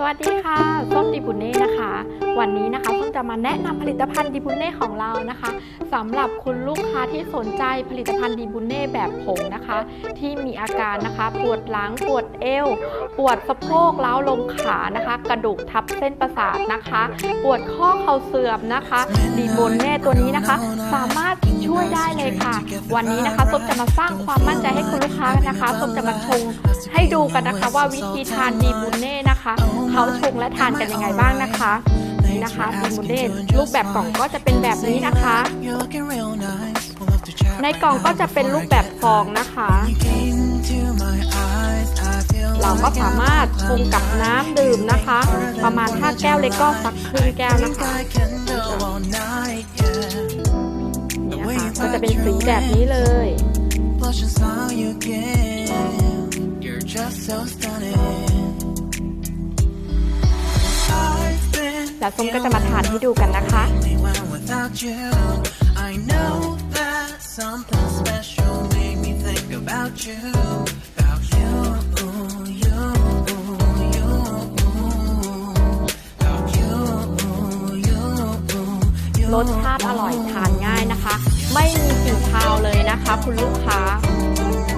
สวัสดีค่ะส้มดิบุเน่นะคะ วันนี้นะคะส้มจะมาแนะนำผลิตภัณฑ์ดิบุเน่ของเรานะคะสำหรับคุณลูกค้าที่สนใจผลิตภัณฑ์ดิบุเน่แบบผงนะคะ ที่มีอาการนะคะ ปวดหลังปวดเอว ปวดสะโพกล้าวลงขานะคะ กระดูกทับเส้นประสาทนะคะ ปวดข้อเข่าเสื่อมนะคะดีบุเน่ตัวนี้นะคะ สามารถช่วยได้เลยค่ะ วันนี้นะคะส้มจะมาสร้างความมั่นใจให้คุณลูกค้านะคะส้มจะมาชงให้ดูกันนะคะว่าวิธีทานดีบุเน่นะคะ เขาชงและทานกันยังไงบ้างนะคะนี่นะคะดีบุเน่รูปแบบกล่องก็จะเป็นแบบนี้นะคะ ในกล่องก็จะเป็นรูปแบบฟองนะคะ เราก็สามารถชงกับน้ำดื่มนะคะ ประมาณถ้าแก้วเล็กก็สักครึ่งแก้วนะคะนี่นะคะก็จะเป็นสีแบบนี้เลย แล้วส้มก็จะมาทานให้ดูกันนะคะ lonely when without you. I know that something special made me think about you. About you, you, you. About you, you, you. รสชาติอร่อยทานง่ายนะคะ ไม่มีกลิ่นคาวเลยนะคะ คุณลูกค้า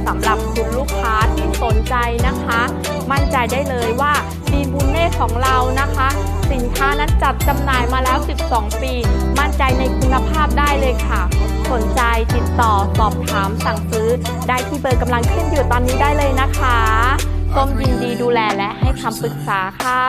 สำหรับคุณลูกค้าที่สนใจนะคะ มั่นใจได้เลยว่าดีบุญเน่ของเรานะคะ สินค้านั้นจัดจำหน่ายมาแล้ว 12 ปี มั่นใจในคุณภาพได้เลยค่ะ สนใจติดต่อสอบถามสั่งซื้อ ได้ที่เบอร์กำลังขึ้นอยู่ตอนนี้ได้เลยนะคะส้มยินดีดูแลและให้คำปรึกษาค่ะ